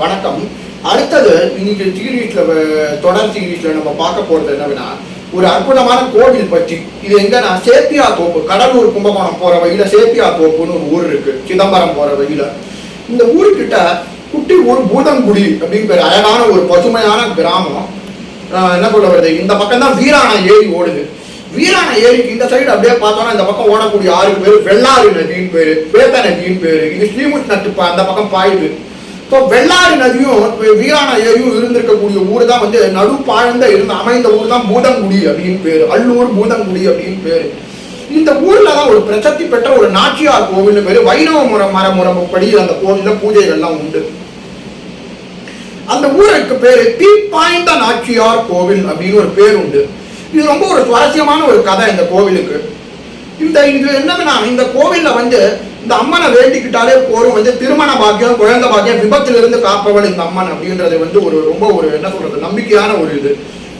வணக்கம். அடுத்தது இன்னைக்கு சீரீஸ்ல தொடர் சீரீஸ்ல நம்ம பார்க்க போறது என்னன்னா ஒரு அற்புதமான கோவில் பற்றி. இது எங்கன்னா சேப்பியா தோப்பு கடலூர் கும்பகோணம் போற வழியில சேப்பியா தோப்புன்னு ஒரு ஊர் இருக்கு சிதம்பரம் போற வழியில. இந்த ஊருக்கிட்ட குட்டி ஊர் பூதங்குடி அப்படின்னு பேர் அழகான ஒரு பசுமையான கிராமம். என்ன சொல்ல வருது? இந்த பக்கம் தான் வீராண ஏரி ஓடுது. வீராண ஏரிக்கு இந்த சைடு அப்படியே பார்த்தோம்னா இந்த பக்கம் ஓடக்கூடிய ஆறு பேர் வெள்ளாறு நதியின் பேரு பேத்த நதியின் பேரு இது ஸ்ரீமுத் நட்டு அந்த பக்கம் பாயுது. ஸோ வெள்ளாறு நதியும் வீராண ஏரியும் இருந்திருக்கக்கூடிய ஊர் தான் வந்து நடுப்பாழ்ந்த இருந்து இருந்த அமைந்த ஊர் தான் பூதங்குடி அப்படின்னு பேர். அல்லூர் பூதங்குடி அப்படின்னு பேர். இந்த ஊர்ல தான் ஒரு பிரசத்தி பெற்ற ஒரு நாச்சியார் கோவில்னு பேரு. வைணவ முறை மரமுறப்படி அந்த கோவில்ல பூஜைகள்லாம் உண்டு. அந்த ஊருக்கு பேரு தீப்பாய்ந்த நாச்சியார் கோவில் அப்படின்னு ஒரு பேர் உண்டு. இது ரொம்ப ஒரு சுவாரஸ்யமான ஒரு கதை இந்த கோவிலுக்கு. இந்த இது என்னன்னா இந்த கோவில்ல வந்து இந்த அம்மனை வேண்டிக்கிட்டாலே போரும் வந்து திருமண பாக்கியம் குழந்தை பாக்கியம் விபத்திலிருந்து காப்பவள் இந்த அம்மன் அப்படின்றது வந்து ஒரு ரொம்ப ஒரு என்ன சொல்றது நம்பிக்கையான ஒரு இது.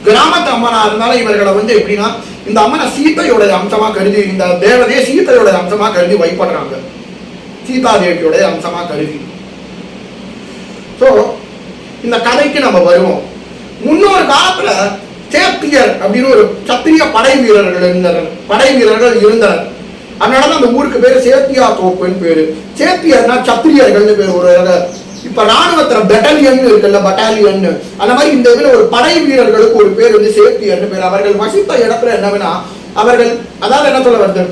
கிராமத்து அம்மனா இருந்தாலும் இவர்களை வந்து எப்படின்னா இந்த அம்மனை சீத்தையோட அம்சமா கருதி இந்த தேவதையை சீத்தையோட அம்சமா கருதி வைப்படுறாங்க சீதா தேவியோட அம்சமா கருதி. ஸோ இந்த கதைக்கு நம்ம வருவோம். முன்னொரு காலத்துல சேத்தியர் அப்படின்னு ஒரு சத்திரிய படை வீரர்கள் இருந்தனர். படை வீரர்கள் இருந்தனர். அதனால தான் அந்த ஊருக்கு பேர் சேத்தியா தோப்புன்னு பேரு. சேத்தியர்னா சத்திரியர்கள்னு பேர் ஒரு இப்ப ராணுவத்துல பெட்டலியன் இருக்குல்ல பட்டாலியன் அந்த மாதிரி இந்த இதுல ஒரு படை வீரர்களுக்கு ஒரு பேர் வந்து சேத்தியர்னு பேர். அவர்கள் வசித்த இடத்துல என்னவென்னா அவர்கள் அதாவது என்ன சொல்ல வருது?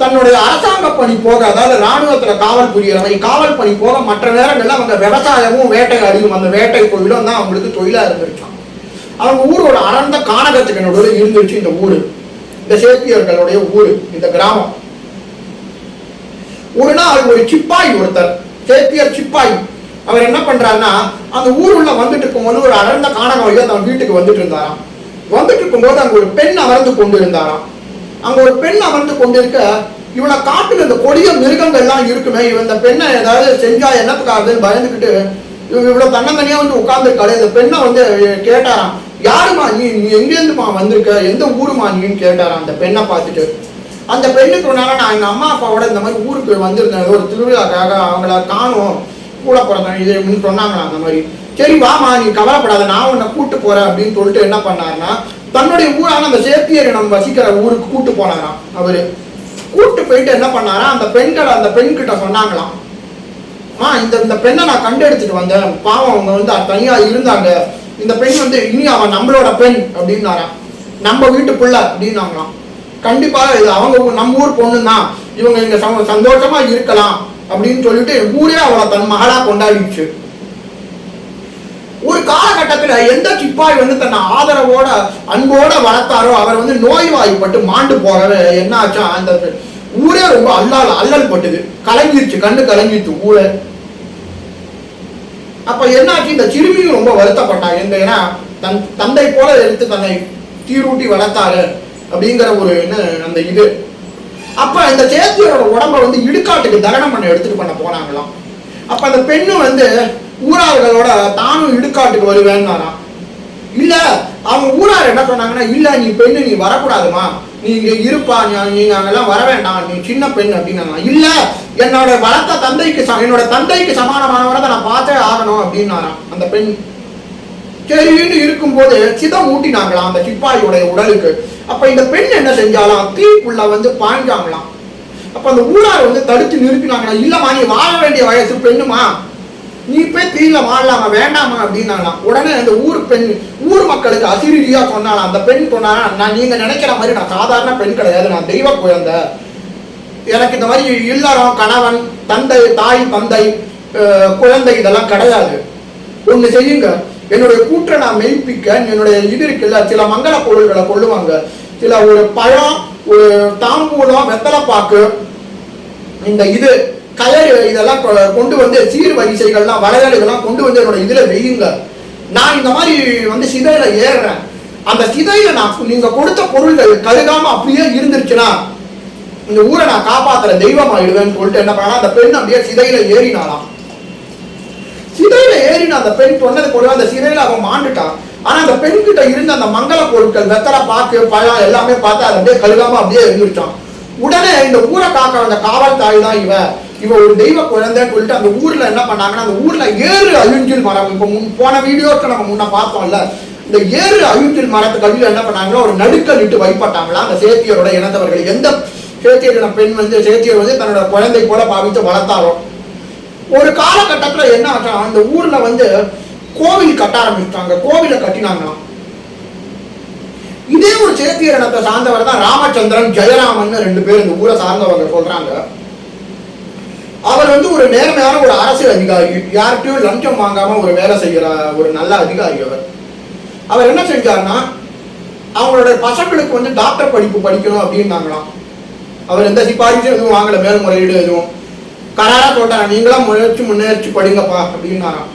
தன்னுடைய அரசாங்க பணி போக அதாவது ராணுவத்துல காவல் புரியறவை காவல் பணி போக மற்ற நேரங்கள்ல அவங்க விவசாயமும் வேட்டை வேட்டையாடியும் அந்த வேட்டை தொழிலும் தான் அவங்களுக்கு தொழிலா இருந்திருக்கான் அவங்க ஊரோட அடர்ந்த காணகத்துக்கு நடுவில் இருந்துச்சு இந்த ஊரு. இந்த சேத்தியர்களுடைய ஊர் இந்த கிராமம். ஒரு நாள் ஒரு சிப்பாய் ஒருத்தர் சேத்தியர் சிப்பாய் அவர் என்ன பண்றாருன்னா அந்த ஊருள்ள வந்துட்டு இருக்கும்போது ஒரு அடர்ந்த கானக வழியா தன் வீட்டுக்கு வந்துட்டு இருந்தாராம் வந்துட்டு இருக்கும்போது அங்க ஒரு பெண் அமர்ந்து கொண்டு இருந்தாராம் அங்க ஒரு பெண் அமர்ந்து கொண்டிருக்க இவனை காட்டுல இந்த கொடிய மிருகங்கள் எல்லாம் இருக்குமே இவன் இந்த பெண்ணை ஏதாவது செஞ்சா என்னத்துக்காகுதுன்னு பயந்துக்கிட்டு இவன் இவ்வளவு தன்னந்தனியா வந்து உட்கார்ந்துருக்காரு இந்த பெண்ணை வந்து கேட்டாராம். யாருமா நீ நீ எங்கேருந்துமா வந்திருக்க? எந்த ஊருமா நீன்னு கேட்டாராம் அந்த பெண்ணை பார்த்துட்டு. அந்த பெண்ணுக்கு சொன்னாங்க நான் எங்கள் அம்மா அப்பாவோட இந்த மாதிரி ஊருக்கு வந்திருந்தேன். ஒரு திருவிழாக்காக அவங்கள காணும். கூட பிறந்தேன் இது அப்படின்னு சொன்னாங்களா அந்த மாதிரி. சரி வாமா நீ கவலைப்படாத நான் உன்னை கூட்டு போறேன் அப்படின்னு சொல்லிட்டு என்ன பண்ணாருன்னா தன்னுடைய ஊரான அந்த சேத்தியரை நம்ம வசிக்கிற ஊருக்கு கூட்டு போனாராம் அவரு. கூட்டு போயிட்டு என்ன பண்ணாரா அந்த பெண்கள் அந்த பெண் கிட்ட சொன்னாங்களாம். ஆ இந்த இந்த பெண்ணை நான் கண்டெடுத்துட்டு வந்தேன். பாவம் அவங்க வந்து தனியா இருந்தாங்க. இந்த பெண் வந்து இனி அவன் நம்மளோட பெண் அப்படின்னாராம். நம்ம வீட்டு பிள்ளை அப்படின்னாங்களாம். கண்டிப்பாக இது அவங்க நம்ம ஊர் பொண்ணு தான் இவங்க இங்க சந்தோஷமா இருக்கலாம் அப்படின்னு சொல்லிட்டு ஊரே அவளை தன் மகளா கொண்டாடிடுச்சு. ஒரு காலகட்டத்துல எந்த சிப்பாய் வந்து தன்னை ஆதரவோட அன்போட வளர்த்தாரோ அவர் வந்து நோய்வாய்ப்பட்டு மாண்டு போகவே என்ன ஆச்சா அந்த ஊரே ரொம்ப அல்லால் அல்லல் பட்டுது. கலங்கிருச்சு கண்ணு கலங்கிருச்சு ஊரே. அப்ப என்னாச்சு? இந்த சிறுமியும் ரொம்ப வருத்தப்பட்டாங்க எந்த ஏன்னா தன் தந்தை போல எடுத்து தன்னை தீரூட்டி வளர்த்தாரு அப்படிங்கிற ஒரு என்ன அந்த இது. அப்ப இந்த சேத்தியோட உடம்ப வந்து இடுக்காட்டுக்கு தகனம் பண்ண எடுத்துட்டு பண்ண போனாங்களாம். அப்ப அந்த பெண்ணு வந்து ஊரார்களோட தானும் இடுக்காட்டுக்கு வருவேன்னாராம். இல்ல அவங்க ஊரார் என்ன சொன்னாங்கன்னா இல்ல நீ பெண்ணு நீ வரக்கூடாதுமா நீ இங்க இருப்பா நீ- நீங்க அங்கெல்லாம் வர வேண்டாம் நீ சின்ன பெண் அப்படின்னாங்க. இல்ல என்னோட வளர்த்த தந்தைக்கு ச- என்னோட தந்தைக்கு சமானமானவரை நான் பார்த்தே ஆகணும் அப்படின்னாராம் அந்த பெண். சரின்னு இருக்கும்போது சிதம் ஊட்டினாங்களாம் அந்த சிப்பாயுடைய உடலுக்கு. அப்ப இந்த பெண் என்ன செஞ்சாலாம் தீக்குள்ள வந்து பாய்ஞ்சாங்களாம். அப்ப அந்த ஊரார் வந்து தடுத்து நிறுத்தினாங்களாம். இல்லம்மா நீ வாழ வேண்டிய வயசு பெண்ணுமா? நீ போய் தீயில வாழலாமா? வேண்டாமா? அப்படின்னாலாம் உடனே அந்த ஊர் பெண் ஊர் மக்களுக்கு அசிரீதியா சொன்னாலாம் அந்த பெண் சொன்னாங்க நான் நீங்க நினைக்கிற மாதிரி நான் சாதாரண பெண் கிடையாது. நான் தெய்வ குழந்தை. எனக்கு இந்த மாதிரி இல்லறம் கணவன் தந்தை தாய் தந்தை குழந்தை இதெல்லாம் கிடையாது. ஒண்ணு செய்யுங்க. என்னுடைய கூற்றை நான் மெய்ப்பிக்க என்னுடைய இது இருக்குல்ல சில மங்கள பொருள்களை கொள்ளுவாங்க. சில ஒரு பழம் ஒரு தாம்பூலம் வெத்தலைப்பாக்கு இந்த இது கயறு இதெல்லாம் கொ- கொண்டு வந்து சீர் வரிசைகள்லாம் வளையல் இதெல்லாம் கொண்டு வந்து என்னோட இதில் வெய்யுங்க. நான் இந்த மாதிரி வந்து சிதையில ஏறுறேன். அந்த சிதையில நான் நீங்க கொடுத்த பொருள்கள் கருகாம அப்படியே இருந்துருச்சுன்னா இந்த ஊரை நான் காப்பாத்துற தெய்வம் ஆயிடுவேன்னு சொல்லிட்டு என்ன பண்ணா அந்த பெண் அப்படியே சிதையில ஏறினாலாம் சிதையில ஏறின அந்த பெண் சொன்னது போல அந்த சிதையில அவன் மாண்டுட்டான் ஆனா அந்த பெண் கிட்ட இருந்த அந்த மங்கள பொருட்கள் வெத்தலை பாக்கு பழம் எல்லாமே பார்த்து அது அப்படியே கழுகாம அப்படியே இருந்துருச்சான் உடனே இந்த ஊரை காக்க வந்த காவல் தாய் தான் இவன். இவன் ஒரு தெய்வ குழந்தைன்னு சொல்லிட்டு அந்த ஊர்ல என்ன பண்ணாங்கன்னா அந்த ஊர்ல ஏறு அழிஞ்சில் மரம். இப்போ முன் போன வீடியோக்கு நம்ம முன்ன பார்த்தோம்ல இந்த ஏறு அழிஞ்சில் மரத்துக்கு அடியில் என்ன பண்ணாங்களோ ஒரு நடுக்கல் இட்டு வைப்பட்டாங்களா? அந்த சேத்தியரோட இனத்தவர்கள். எந்த சேத்தியரோட பெண் வந்து சேத்தியர் வந்து தன்னோட குழந்தை போல பாவித்து வளர்த்தாரோ? ஒரு காலகட்டத்தில் என்ன ஆச்சா அந்த ஊர்ல வந்து கோவில் கட்ட ஆரம்பிச்சிட்டாங்க. கோவிலை கட்டினாங்களாம். இதே ஒரு சேத்தியர் இனத்தை சார்ந்தவர் தான் ராமச்சந்திரன் ஜெயராமன் ரெண்டு பேர் இந்த ஊரை சார்ந்தவங்க சொல்றாங்க. அவர் வந்து ஒரு நேர்மையான ஒரு அரசியல் அதிகாரி. யார்கிட்டயும் லஞ்சம் வாங்காம ஒரு வேலை செய்கிற ஒரு நல்ல அதிகாரி அவர். அவர் என்ன செஞ்சாருன்னா அவங்களோட பசங்களுக்கு வந்து டாக்டர் படிப்பு படிக்கணும் அப்படின்னாங்களாம். அவர் எந்த சிபாரிசும் எதுவும் வாங்கல மேல்முறையீடு எதுவும். கராரா சொல்றாங்க நீங்களாம் முயற்சி முன்னேற்சி படிங்கப்பா அப்படின்னாராம்.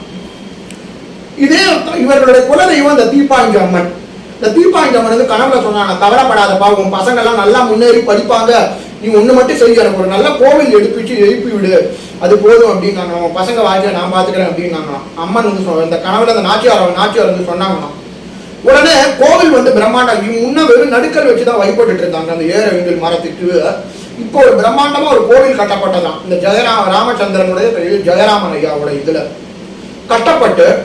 இதே இவர்களுடைய குலதெய்வம் இந்த தீபாஞ்சி அம்மன். இந்த தீப்பாஞ்சி அம்மன் வந்து கனவுல சொன்னாங்க கவலைப்படாதப்பா உன் பசங்க எல்லாம் நல்லா முன்னேறி படிப்பாங்க. நீ ஒன்று மட்டும் செஞ்சு எனக்கு ஒரு நல்ல கோவில் எடுப்பிச்சு எழுப்பி விடு. அது போதும் அப்படின்னாங்க அவன் பசங்க வாழ்க்கையை நான் பார்த்துக்கிறேன் அப்படின்னாங்களாம். அம்மன் வந்து சொ- இந்த கனவுல அந்த நாச்சியார் நாச்சியார் வந்து சொன்னாங்களாம். உடனே கோவில் வந்து பிரம்மாண்டம் இவங்க முன்ன வெறும் நடுக்கல் வச்சுதான் வழிபட்டு இருந்தாங்க. அந்த ஏற வெங்கில் மரத்துக்கு. இப்போ ஒரு பிரம்மாண்டமாக ஒரு கோவில் கட்டப்பட்டதான் இந்த ஜெயராம ராமச்சந்திரனுடைய பெரிய ஜெயராமன் ஐயாவோட இதில். கட்டப்பட்டு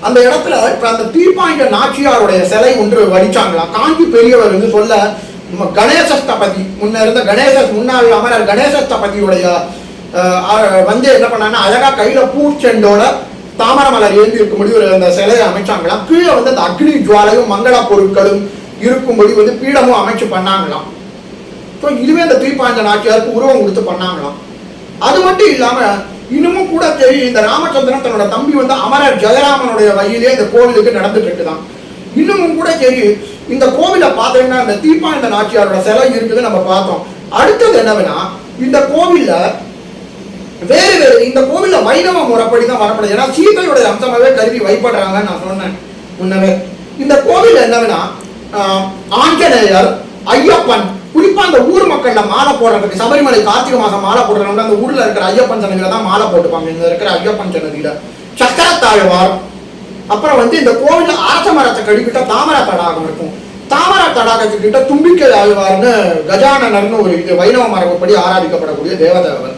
அந்த இடத்துல இப்ப அந்த தீப்பாய்ந்த நாச்சியாருடைய சிலை ஒன்று வடிச்சாங்களாம். காஞ்சி பெரியவர் வந்து சொல்ல நம்ம கணேசஸ்தபதி முன்ன இருந்த கணேச முன்னாள் அமரர் கணேசஸ்தபதியுடைய அஹ், வந்து என்ன பண்ணாங்கன்னா அழகா கையில பூச்செண்டோட தாமரை மலர் ஏந்தி இருக்கும்படி ஒரு அந்த சிலையை அமைச்சாங்களாம். கீழே வந்து அந்த அக்னி ஜுவாலையும் மங்கள பொருட்களும் இருக்கும்படி வந்து பீடமும் அமைச்சு பண்ணாங்களாம். ஸோ இதுவே அந்த தீபாஞ்ச நாச்சியாருக்கு உருவம் கொடுத்து பண்ணாங்களாம். அது மட்டும் இல்லாம இன்னமும் கூட சரி இந்த ராமச்சந்திரன் தன்னோட தம்பி வந்து அமரர் ஜெயராமனுடைய வழியிலே இந்த கோவிலுக்கு நடந்துட்டு இருக்குதான் இன்னமும் கூட சரி இந்த கோவிலை பார்த்தீங்கன்னா இந்த தீப்பாய்ந்த நாச்சியாரோட சிலை இருக்குது நம்ம பார்த்தோம். அடுத்தது என்னவென்னா இந்த கோவில்ல வேறு வேறு இந்த கோவில்ல வைணவ முறைப்படி தான் வரப்படுது. ஏன்னா சீதையுடைய அம்சமாவே கருவி வைப்படுறாங்கன்னு நான் சொன்னேன் முன்னவே இந்த கோவில் என்னவென்னா ஆஞ்சநேயர் ஐயப்பன் குறிப்பா அந்த ஊர் மக்கள்ல மாலை போடுறதுக்கு சபரிமலை கார்த்திகை மாசம் மாலை போடுறவங்க அந்த ஊர்ல இருக்கிற ஐயப்பன் சன்னதியில தான் மாலை போட்டுப்பாங்க. இங்க இருக்கிற ஐயப்பன் சன்னதியில. சக்கரத்தாழ்வார் அப்புறம் வந்து இந்த கோவில்ல அரச மரத்தை கடிக்கிட்ட தாமரை தடாகம் இருக்கும். தாமரை தடாகத்துக்கிட்ட தும்பிக்கை ஆழ்வார்னு கஜானனர்னு ஒரு இது வைணவ மரபுப்படி ஆராதிக்கப்படக்கூடிய தேவதேவர்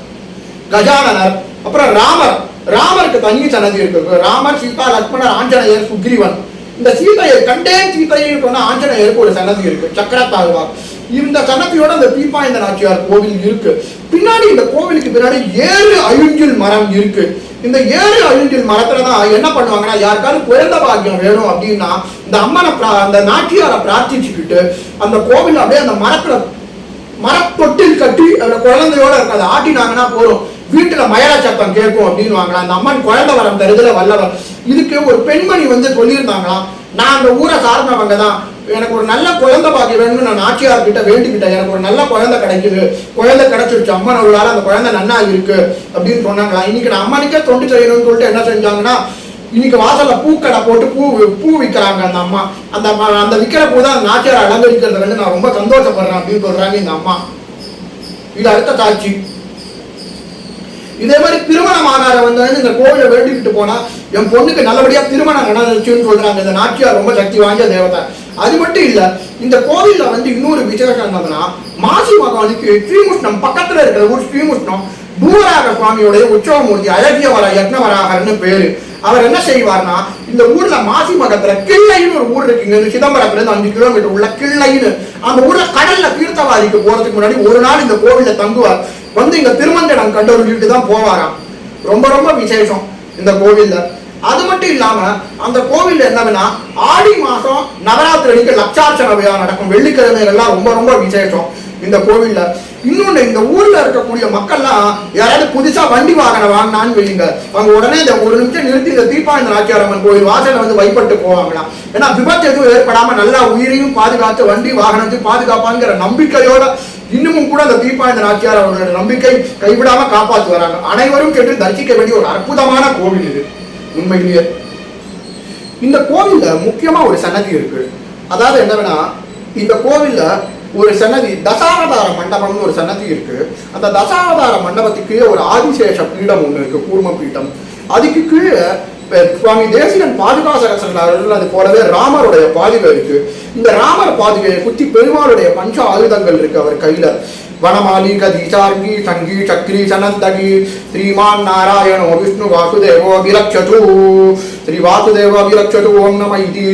கஜானனர் அப்புறம் ராமர். ராமருக்கு தனி சன்னதி இருக்கு. ராமர் சீதா லக்ஷ்மணர் ஆஞ்சநேயர் சுக்ரீவன் இந்த சீதையை கண்டே சீதையை சொன்ன ஆஞ்சநேயருக்கு ஒரு சன்னதி இருக்கு. சக்கரத்தாழ்வார். இந்த சன்னதியோட அந்த தீபாய்ந்த நாச்சியார் கோவில் இருக்கு. பின்னாடி இந்த கோவிலுக்கு பின்னாடி ஏழு அழுஞ்சில் மரம் இருக்கு. இந்த ஏழு அழிஞ்சில் மரத்துல தான் என்ன பண்ணுவாங்கன்னா யாருக்காவது குழந்தை பாக்கியம் வேணும் அப்படின்னா இந்த அம்மனை பிரா- அந்த நாச்சியாரை பிரார்த்திச்சுக்கிட்டு அந்த கோவில் அப்படியே அந்த மரத்துல மரத்தொட்டில் கட்டி அந்த குழந்தையோட இருக்க அதை ஆட்டினாங்கன்னா போதும். வீட்டுல மயல சத்தம் கேட்கும் அப்படின்னு வாங்கலாம் அந்த அம்மன் குழந்தை வரம் தருதுல வல்லவர் இதுக்கு ஒரு பெண்மணி வந்து சொல்லியிருந்தாங்களாம் நான் அந்த ஊரை சார்ந்தவங்க தான். எனக்கு ஒரு நல்ல குழந்தை பாக்கி வேணும்னு நான் நாச்சியார் கிட்ட வேண்டிக்கிட்டேன். எனக்கு ஒரு நல்ல குழந்தை கிடைக்குது. குழந்தை கிடைச்சிருச்சு. அம்மா நல்லால அந்த குழந்தை நன்னா இருக்கு அப்படின்னு சொன்னாங்களா? இன்னைக்கு நான் அம்மனுக்கே தொண்டு செய்யணும்னு சொல்லிட்டு என்ன செஞ்சாங்கன்னா இன்னைக்கு வாசல்ல பூக்கடை போட்டு பூ பூ விற்கிறாங்க அந்த அம்மா. அந்த அம்மா- அந்த விற்கிற பூ தான் நாச்சியார் அலங்கரிக்கிறத வந்து நான் ரொம்ப சந்தோஷப்படுறேன் அப்படின்னு சொல்றாங்க இந்த அம்மா. இது அடுத்த காட்சி. இதே மாதிரி திருமணம் ஆனார வந்து இந்த கோவிலை வேண்டிக்கிட்டு போனா என் பொண்ணுக்கு நல்லபடியா திருமணம் நடந்துச்சுன்னு சொல்றாங்க. இந்த நாச்சியார் ரொம்ப சக்தி வாய்ந்த தேவதை. அது மட்டும் இல்ல இந்த கோவில்ல வந்து இன்னொரு விசேஷம் என்னதுன்னா மாசி மகானுக்கு ஸ்ரீமுஷ்ணம் பக்கத்துல இருக்கிற ஊர் ஸ்ரீமுஷ்ணம் பூவராக சுவாமியோடைய உற்சவமூர்த்தி அழகியவர யக்னவராகர்னு பேரு. அவர் என்ன செய்வார்னா இந்த ஊர்ல மாசி மகத்துல கிள்ளைன்னு ஒரு ஊர் இருக்குங்க இந்த சிதம்பரத்துல இருந்து அஞ்சு கிலோமீட்டர் உள்ள கிள்ளைன்னு. அந்த ஊர்ல கடல்ல தீர்த்தவாதிக்கு போறதுக்கு முன்னாடி ஒரு நாள் இந்த கோவில்ல தங்குவார். வந்து இங்க திருமஞ்சனம் கண்டவர்கிட்ட தான் போவாராம். ரொம்ப ரொம்ப விசேஷம் இந்த கோவில்ல. அது மட்டும் இல்லாம அந்த கோவில்ல என்னதுன்னா ஆடி மாசம் நவராத்திரி அன்னைக்கு லட்சார்ச்சன விழா நடக்கும். வெள்ளிக்கிழமைகள்லாம் ரொம்ப ரொம்ப விசேஷம் இந்த கோவில்ல. இன்னொன்று இந்த ஊர்ல இருக்கக்கூடிய மக்கள்லாம் யாராவது புதுசா வண்டி வாகனம் வாங்கினான்னு வெளியுங்க அவங்க உடனே இந்த ஒரு நிமிஷம் நிறுத்தி இந்த தீபாவளி நாச்சியாரம்மன் கோயில் வாசல்ல வந்து வைப்பட்டு போவாங்களாம். ஏன்னா விபத்து எதுவும் ஏற்படாம நல்லா உயிரையும் பாதுகாத்து வண்டி வாகனத்தையும் பாதுகாப்பாங்கிற நம்பிக்கையோட இன்னமும் கூட அந்த தீபாவளி நாச்சியார் அவர்களோட நம்பிக்கை கைவிடாம காப்பாற்றி வராங்க. அனைவரும் கேட்டு தரிசிக்க வேண்டிய ஒரு அற்புதமான கோவில் இது. உண்மையிலேயே இந்த கோவில்ல முக்கியமா ஒரு சன்னதி இருக்கு. அதாவது என்னன்னா இந்த கோவில்ல ஒரு சன்னதி தசாவதார மண்டபம்னு ஒரு சன்னதி இருக்கு. அந்த தசாவதார மண்டபத்துக்கு கீழே ஒரு ஆதிசேஷ பீடம் ஒன்று இருக்கு கூர்ம பீடம். அதுக்கு கீழே சுவாமி தேசிகன் பாதுகாசரசன் அது போலவே ராமருடைய பாதுகை இருக்கு. இந்த ராமர் பாதுகையை குத்தி பெருமாளுடைய பஞ்ச ஆயுதங்கள் இருக்கு அவர் கையில. வனமாலி கதீசார்கி சங்கி சக்ரி சனந்தகி ஸ்ரீமான் நாராயணோ விஷ்ணு வாசுதேவோ அபிரக்ஷது ஸ்ரீ வாசுதேவோ அபிரக்ஷது ஓம் நம இதி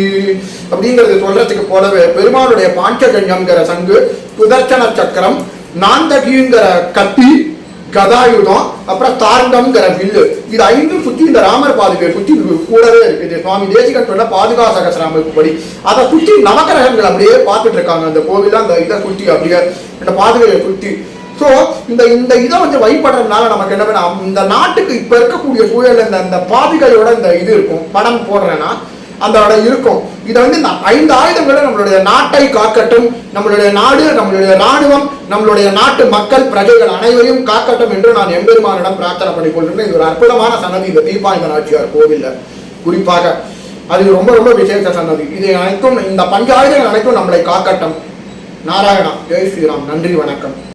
அப்படிங்கிறது சொல்றதுக்கு போலவே பெருமாளுடைய பாஞ்சஜன்யம்ங்கிற சங்கு சுதர்சன சக்கரம் நாந்தகிங்கிற கத்தி கதாயுதம் அப்புறம் தார்கம்ங்கிற வில்லு. இது ஐந்தும் சுத்தி இந்த ராமர் பாதுகை சுத்தி கூடவே இருக்குது. சுவாமி தேசிகன் சொன்ன பாதுகா படி. அதை சுத்தி நவக்கிரகங்கள் அப்படியே பார்த்துட்டு இருக்காங்க. அந்த கோவில அந்த இதை சுத்தி அப்படியே இந்த பாதுகையை சுற்றி. ஸோ இந்த இந்த இதை வந்து வழிபடுறதுனால நமக்கு என்ன பண்ண இந்த நாட்டுக்கு இப்ப இருக்கக்கூடிய சூழல் இந்த இந்த பாதுகையோட இந்த இது இருக்கும். படம் போடுறேன்னா அந்த இடம் இருக்கும். இதை வந்து இந்த ஐந்து ஆயுதங்களும் நம்மளுடைய நாட்டை காக்கட்டும் நம்மளுடைய நாடு நம்மளுடைய ராணுவம் நம்மளுடைய நாட்டு மக்கள் பிரஜைகள் அனைவரையும் காக்கட்டும் என்று நான் எம்பெருமானிடம் பிரார்த்தனை பண்ணிக் கொள்கிறேன் இது ஒரு அற்புதமான சன்னதி இந்த தீபாயுத நாச்சியார் கோவில்ல. குறிப்பாக அது ரொம்ப ரொம்ப விசேஷ சன்னதி. இது அனைத்தும் இந்த பஞ்சாயுதங்கள் அனைத்தும் நம்மளை காக்கட்டும். நாராயணா. ஜெய் ஸ்ரீராம். நன்றி வணக்கம்.